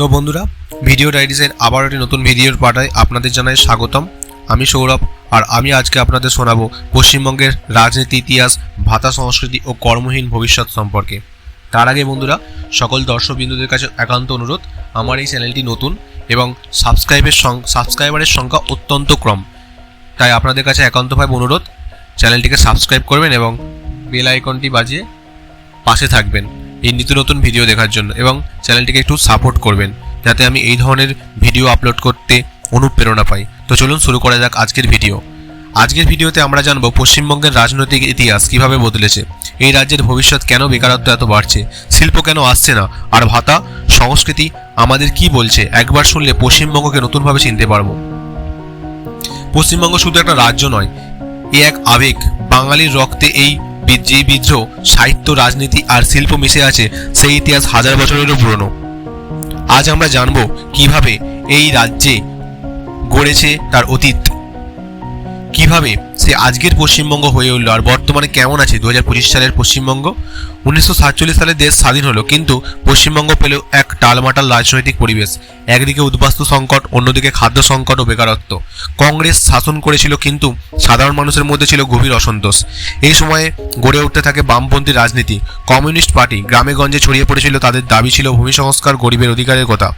তো বন্ধুরা, ভিডিও ডায়েরিজের আবার একটি নতুন ভিডিওর পাঠায় আপনাদের জানাই স্বাগতম। আমি সৌরভ, আর আমি আজকে আপনাদের শোনাবো পশ্চিমবঙ্গের রাজনীতি, ইতিহাস, ভাতা সংস্কৃতি ও কর্মহীন ভবিষ্যৎ সম্পর্কে। তার আগে বন্ধুরা, সকল দর্শকবিন্দুদের কাছে একান্ত অনুরোধ, আমার এই চ্যানেলটি নতুন এবং সাবস্ক্রাইবের সাবস্ক্রাইবারের সংখ্যা অত্যন্ত কম। তাই আপনাদের কাছে একান্তভাবে অনুরোধ, চ্যানেলটিকে সাবস্ক্রাইব করবেন এবং বেল আইকনটি বাজিয়ে পাশে থাকবেন। এই নিত্য নতুন ভিডিও দেখার জন্য এবং চ্যানেলটিকে একটু সাপোর্ট করবেন, যাতে আমি এই ধরনের ভিডিও আপলোড করতে অনুপ্রেরণা পাই। তো চলুন শুরু করা যাক আজকের ভিডিও আজকের ভিডিওতে আমরা জানব পশ্চিমবঙ্গের রাজনৈতিক ইতিহাস কীভাবে বদলেছে, এই রাজ্যের ভবিষ্যৎ কেন বেকারত্ব এত বাড়ছে, শিল্প কেন আসছে না, আর ভাতা, সংস্কৃতি আমাদের কি বলছে, একবার শুনলে পশ্চিমবঙ্গকে নতুনভাবে চিনতে পারব। পশ্চিমবঙ্গ শুধু একটা রাজ্য নয়, এ এক আবেগ, বাঙালির রক্তে এই বি- যে বিদ্রোহ, সাহিত্য, রাজনীতি আর শিল্প মিশে আছে, সেই ইতিহাস হাজার বছরেরও পুরনো। আজ আমরা জানব কীভাবে এই রাজ্যে গড়েছে তার অতীত। কীভাবে সে আজকের পশ্চিমবঙ্গ হয়ে উঠল, আর বর্তমানে কেমন আছে দুহাজার পঁচিশ সালের পশ্চিমবঙ্গ? উনিশশো সাতচল্লিশ সালে দেশ স্বাধীন হলো, কিন্তু পশ্চিমবঙ্গ পেল এক টালমাটাল রাজনৈতিক পরিবেশ। একদিকে উদ্বাস্তু সংকট, অন্যদিকে খাদ্য সংকট ও বেকারত্ব। কংগ্রেস শাসন করেছিল, কিন্তু সাধারণ মানুষের মধ্যে ছিল গভীর অসন্তোষ। এই সময়ে গড়ে উঠতে থাকে বামপন্থী রাজনীতি। কমিউনিস্ট পার্টি গ্রামে গঞ্জে ছড়িয়ে পড়েছিল, তাদের দাবি ছিল ভূমি সংস্কার গরিবের অধিকারের কথা।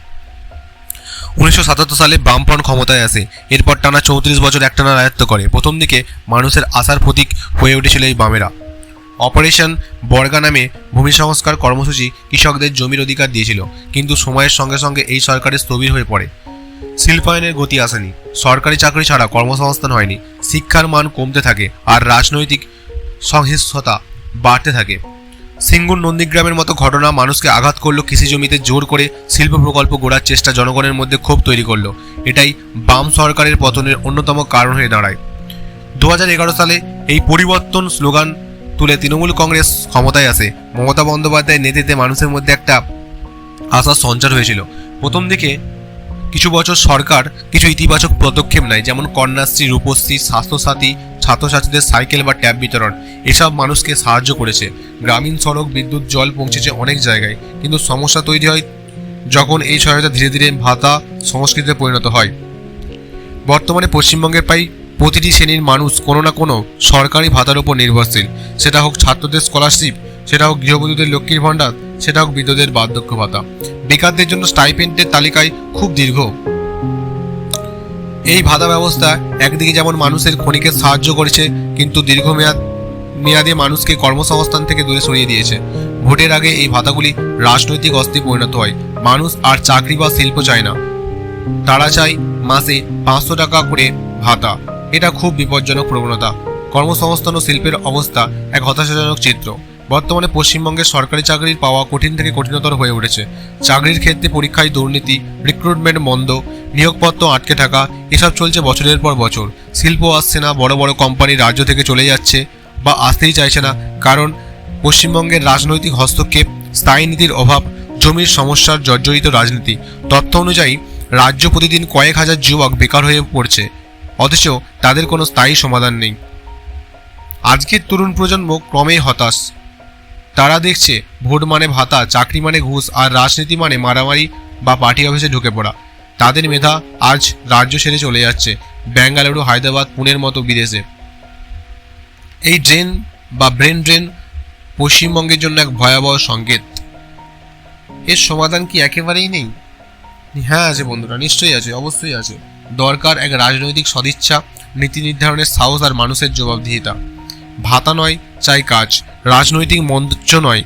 উনিশশো সাতাত্তর সালে বামফ্রন্ট ক্ষমতায় আসে, এরপর টানা চৌত্রিশ বছর একটানা রাজত্ব করে। প্রথম দিকে মানুষের আশার প্রতীক হয়ে উঠেছিল এই বামেরা। অপারেশন বর্গা নামে ভূমি সংস্কার কর্মসূচি কৃষকদের জমির অধিকার দিয়েছিল, কিন্তু সময়ের সঙ্গে সঙ্গে এই সরকারের স্থবির হয়ে পড়ে। শিল্পায়নের গতি আসেনি। সরকারি চাকরি ছাড়া কর্মসংস্থান হয়নি। শিক্ষার মান কমতে থাকে আর রাজনৈতিক সংহিংসতা বাড়তে থাকে। সিঙ্গুর নন্দীগ্রামের মতো ঘটনা মানুষকে আঘাত করল, কৃষি জমিতে জোর করে শিল্প প্রকল্প গড়ার চেষ্টা জনগণের মধ্যে ক্ষোভ তৈরি করল। এটাই বাম সরকারের পতনের অন্যতম কারণ হয়ে দাঁড়ায়। দু হাজার এগারো সালে এই পরিবর্তন স্লোগান তুলে তৃণমূল কংগ্রেস ক্ষমতায় আসে। মমতা বন্দ্যোপাধ্যায়ের নেতৃত্বে মানুষের মধ্যে একটা আশার সঞ্চার হয়েছিল। প্রথম দিকে কিছু বছর সরকার কিছু ইতিবাচক পদক্ষেপ নেয়, যেমন কন্যাশ্রী, রূপশ্রী, স্বাস্থ্যসাথী, ছাত্রছাত্রীদের সাইকেল বা ট্যাব বিতরণ। এসব মানুষকে সাহায্য করেছে। গ্রামীণ সড়ক, বিদ্যুৎ, জল পৌঁছেছে অনেক জায়গায়। কিন্তু সমস্যা তৈরি হয় যখন এই সহায়তা ধীরে ধীরে ভাতা সংস্কৃতিতে পরিণত হয়। বর্তমানে পশ্চিমবঙ্গের প্রায় প্রতিটি শ্রেণির মানুষ কোনো না কোনো সরকারি ভাতার উপর নির্ভরশীল। সেটা হোক ছাত্রদের স্কলারশিপ সেটা হোক গৃহবধূদের লক্ষ্মীর ভাণ্ডার, সেটা হোক বিদ্যুতের বার্ধক্য ভাতা। বেকারদের জন্য স্টাইপেন্ডের তালিকায় খুব দীর্ঘ। এই ভাতা ব্যবস্থা একদিকে যেমন মানুষের ক্ষণিকে সাহায্য করেছে, কিন্তু দীর্ঘমেয়াদ মেয়াদে মানুষকে কর্মসংস্থান থেকে দূরে সরিয়ে দিয়েছে। ভোটের আগে এই ভাতাগুলি রাজনৈতিক অস্থি পরিণত হয়। মানুষ আর চাকরি বা শিল্প চায় না। তারা চায় মাসে পাঁচশো টাকা করে ভাতা। এটা খুব বিপজ্জনক প্রবণতা। কর্মসংস্থান ও শিল্পের অবস্থা এক হতাশাজনক চিত্র। বর্তমানে পশ্চিমবঙ্গের সরকারি চাকরির পাওয়া কঠিন থেকে কঠিনতর হয়ে উঠেছে। চাকরির ক্ষেত্রে পরীক্ষায় দুর্নীতি রিক্রুটমেন্ট মন্দ, নিয়োগপত্র আটকে থাকা, এসব চলছে বছরের পর বছর। শিল্প আসছে না, বড় বড় কোম্পানি রাজ্য থেকে চলে যাচ্ছে বা আসতেই চাইছে না। কারণ পশ্চিমবঙ্গের রাজনৈতিক হস্তক্ষেপ, স্থায়ী নীতির অভাব, জমির সমস্যার জর্জরিত রাজনীতি। তথ্য অনুযায়ী, রাজ্য প্রতিদিন কয়েক হাজার যুবক বেকার হয়ে পড়ছে। অথচ তাদের কোনো স্থায়ী সমাধান নেই। আজকের তরুণ প্রজন্ম ক্রমেই হতাশ। তারা দেখছে ভোট মানে ভাতা, চাকরি মানে ঘুষ, আর রাজনীতি মানে মারামারি বা পার্টি অফিসে ঢুকে পড়া। তাদের মেধা আজ রাজ্য ছেড়ে চলে যাচ্ছে বেঙ্গালুরু হায়দ্রাবাদ, পুনের মতো বিদেশে। এই ড্রেন বা ব্রেন ড্রেন পশ্চিমবঙ্গের জন্য এক ভয়াবহ সংকেত। এর সমাধান কি একেবারেই নেই? হ্যাঁ আছে বন্ধুরা, নিশ্চয়ই আছে, অবশ্যই আছে। দরকার এক রাজনৈতিক সদিচ্ছা, নীতি নির্ধারণের সাহস আর মানুষের জবাবদিহিতা। ভাতা নয়, চাই কাজ। রাজনৈতিক মঞ্চ নয়,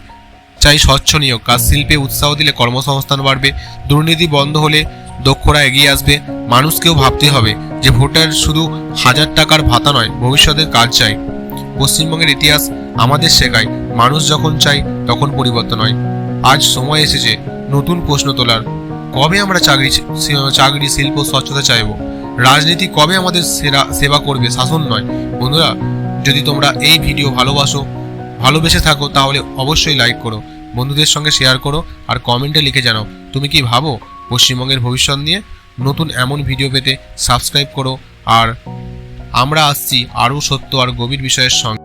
চাই স্বচ্ছ নিয়োগ। কাজ শিল্পে উৎসাহ দিলে কর্মসংস্থান বাড়বে, দুর্নীতি বন্ধ হলে দক্ষরা এগিয়ে আসবে। মানুষকেও ভাবতে হবে যে ভোটার শুধু হাজার টাকার ভাতা নয় ভবিষ্যতের কাজ চাই। পশ্চিমবঙ্গের ইতিহাস আমাদের শেখায়, মানুষ যখন চাই তখন পরিবর্তন হয়। আজ সময় এসেছে নতুন প্রশ্ন তোলার। কবে আমরা চাকরি চাকরি, শিল্প, স্বচ্ছতা চাইব? রাজনীতি কবে আমাদের সেরা, সেবা করবে? শাসন নয়। বন্ধুরা, যদি তোমরা এই ভিডিও ভালোবাসো, ভালোবেসে থাকো, তাহলে অবশ্যই লাইক করো। বন্ধুদের সঙ্গে শেয়ার করো আর কমেন্টে লিখে জানাও। তুমি কি ভাবো পশ্চিমবঙ্গের ভবিষ্যৎ নিয়ে? নতুন এমন ভিডিও পেতে সাবস্ক্রাইব করো। আর আমরা আসছি আরও সত্য আর গভীর বিষয়ের সঙ্গে।